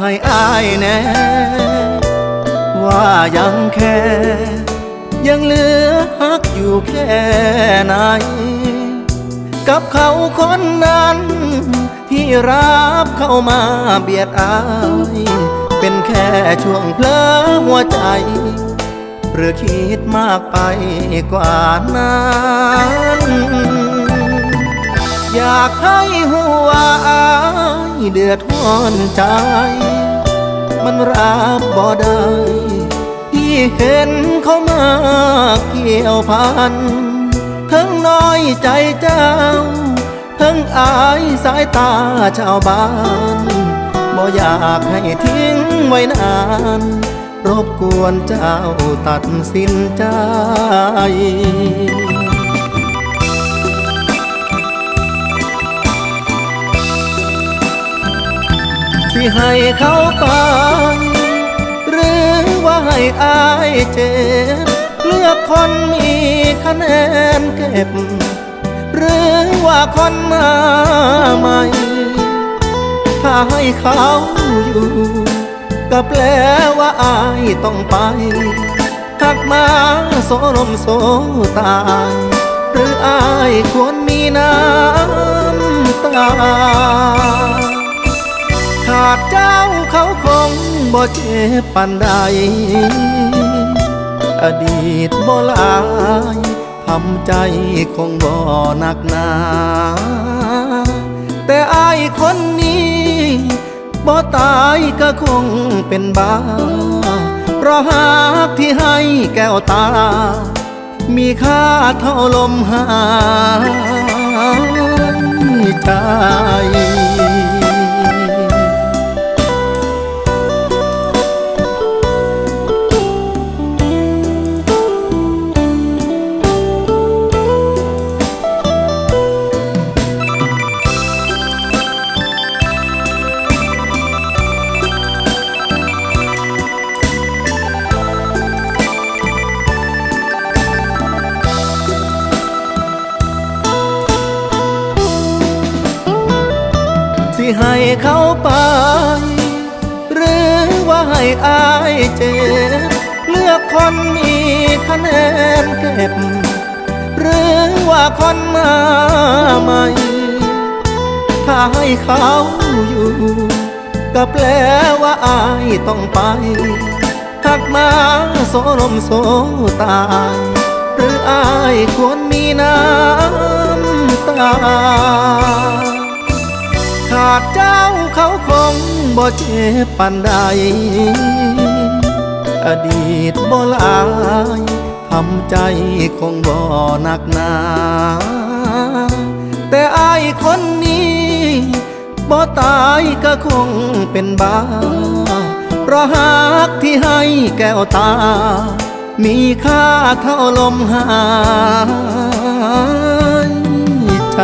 ให้อายแน่ว่ายังแค่ ยังเหลือฮักอยู่แค่ไหน กับเขาคนนั้น ที่รับเข้ามาเบียดอาย เป็นแค่ช่วงเพลอหัวใจหรือคิดมากไปกว่านั้น อยากให้หัวอา เดือดร้อนใจ มันรับบ่ได้ที่เห็นเขามาเกี่ยวพัน ทั้งน้อยใจเจ้า ทั้งอายสายตาชาวบ้านบ่อยากให้ทิ้งไว้นาน รบกวนเจ้าตัดสินใจ ให้เขาไปหรือว่าให้อายเจ็บเลือกคนมีคะแนนเก็บ หรือว่าคนมาใหม่ ถ้าให้เขาอยู่ก็แปลว่าอายต้องไปหักมาโซลมโซตา หรืออายควรมีน้ำตาาดเจ้าเขาคงบ่เจ็บปานใด อดีตบ่ลายทำใจคงบ่หนักหนา แต่อายคนนี้บ่ตายก็คงเป็นบ้า เพราะหากที่ให้แก้วตา มีค่าเท่าลมหายใจ สิให้เขาไป หรือว่าให้อายเจ็บเลือกคนมีคะแนนเก็บ หรือว่าคนมาใหม่ถ้าให้เขาอยู่ก็แปลว่าอายต้องไปหักมาโซลมโซตาหรืออายควรมีน้ำตา ดเจ้าเขาคงบ่เจ็บปานใด อดีตบ่ลายทำใจคงบ่หนักหนา แต่อายคนนี้บ่ตายก็คงเป็นบ้า เพราะหากที่ให้แก้วตา มีค่าเท่าลมหายใจ